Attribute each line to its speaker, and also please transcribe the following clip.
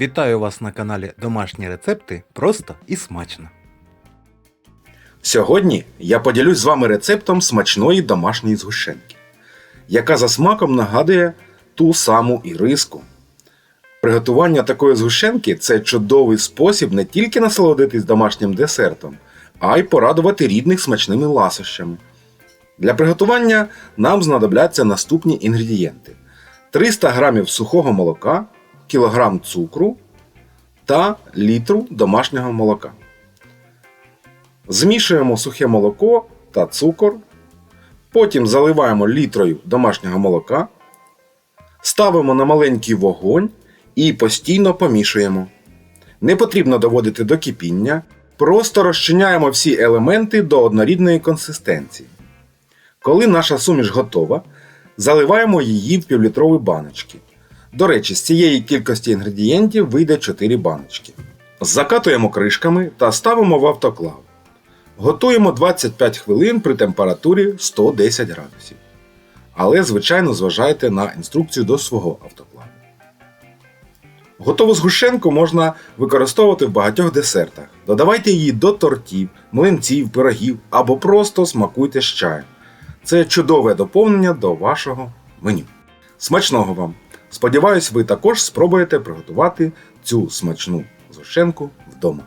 Speaker 1: Вітаю вас на каналі Домашні рецепти просто і смачно.
Speaker 2: Сьогодні я поділюсь з вами рецептом смачної домашньої згущенки, яка за смаком нагадує ту саму іриску. Приготування такої згущенки це чудовий спосіб не тільки насолодитись домашнім десертом, а й порадувати рідних смачними ласощами. Для приготування нам знадобляться наступні інгредієнти: 300 г сухого молока, кілограм цукру та літру домашнього молока. Змішуємо сухе молоко та цукор. Потім заливаємо літрою домашнього молока. Ставимо на маленький вогонь і постійно помішуємо. Не потрібно доводити до кипіння, просто розчиняємо всі елементи до однорідної консистенції. Коли наша суміш готова, заливаємо її в півлітрові баночки. До речі, з цієї кількості інгредієнтів вийде 4 баночки. Закатуємо кришками та ставимо в автоклав. Готуємо 25 хвилин при температурі 110 градусів. Але, звичайно, зважайте на інструкцію до свого автоклаву. Готову згущенку можна використовувати в багатьох десертах. Додавайте її до тортів, млинців, пирогів або просто смакуйте з чаєм. Це чудове доповнення до вашого меню. Смачного вам! Сподіваюсь, ви також спробуєте приготувати цю смачну згущенку вдома.